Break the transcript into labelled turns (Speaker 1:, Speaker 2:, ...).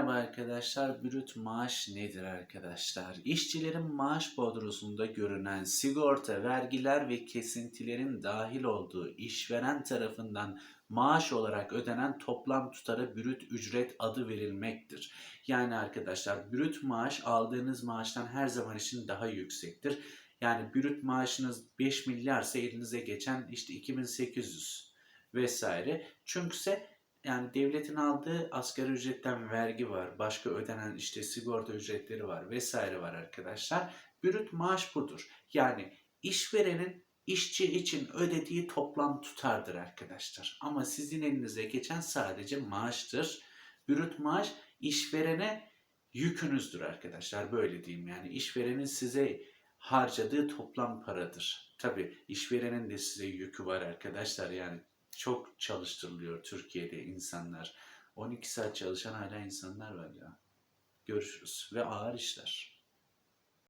Speaker 1: Merhaba arkadaşlar. Brüt maaş nedir arkadaşlar? İşçilerin maaş bodrosunda görünen sigorta, vergiler ve kesintilerin dahil olduğu işveren tarafından maaş olarak ödenen toplam tutara brüt ücret adı verilmektir. Yani arkadaşlar brüt maaş aldığınız maaştan her zaman için daha yüksektir. Yani brüt maaşınız 5 milyarsa elinize geçen işte 2800 vesaire. Çünkü yani devletin aldığı asgari ücretten vergi var, başka ödenen işte sigorta ücretleri var vesaire var arkadaşlar. Brüt maaş budur. Yani işverenin işçi için ödediği toplam tutardır arkadaşlar. Ama sizin elinize geçen sadece maaştır. Brüt maaş işverene yükünüzdür arkadaşlar. Böyle diyeyim yani işverenin size harcadığı toplam paradır. Tabi işverenin de size yükü var arkadaşlar yani çok çalıştırılıyor Türkiye'de insanlar. 12 saat çalışan hala insanlar var ya. Görüşürüz ve ağır işler.